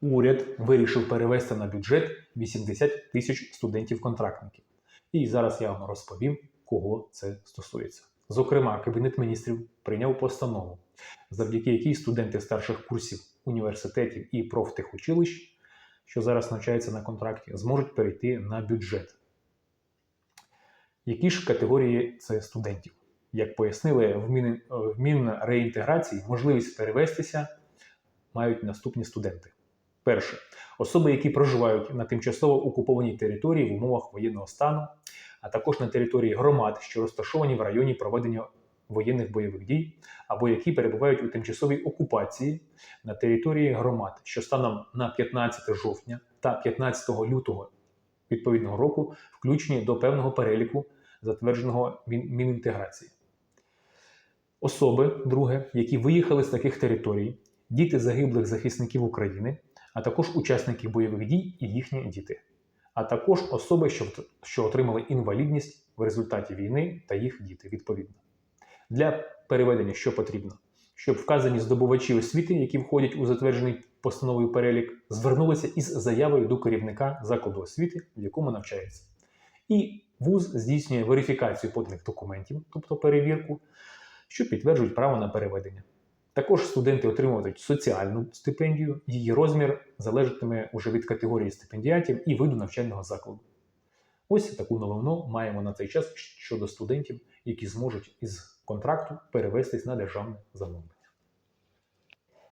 Уряд вирішив перевести на бюджет 80 тисяч студентів-контрактників. І зараз я вам розповім, кого це стосується. Зокрема, Кабінет міністрів прийняв постанову, завдяки якій студенти старших курсів університетів і профтехучилищ, що зараз навчаються на контракті, зможуть перейти на бюджет. Які ж категорії це студентів? Як пояснили в Мін- Мінреінтеграції, можливість перевестися мають наступні студенти. Перше особи, які проживають на тимчасово окупованій території в умовах воєнного стану, а також на території громад, що розташовані в районі проведення воєнних бойових дій, або які перебувають у тимчасовій окупації на території громад, що станом на 15 жовтня та 15 лютого відповідного року включені до певного переліку, затвердженого Мін- Мінінтеграції. Особи, друге, які виїхали з таких територій, діти загиблих захисників України, а також учасники бойових дій і їхні діти, а також особи, що, отримали інвалідність в результаті війни та їх діти відповідно. Для переведення що потрібно? Щоб вказані здобувачі освіти, які входять у затверджений постановою перелік, звернулися із заявою до керівника закладу освіти, в якому навчається. І ВУЗ здійснює верифікацію поданих документів, тобто перевірку, що підтверджують право на переведення. Також студенти отримуватимуть соціальну стипендію, її розмір залежатиме уже від категорії стипендіатів і виду навчального закладу. Ось таку новину маємо на цей час щодо студентів, які зможуть із контракту перевестись на державне замовлення.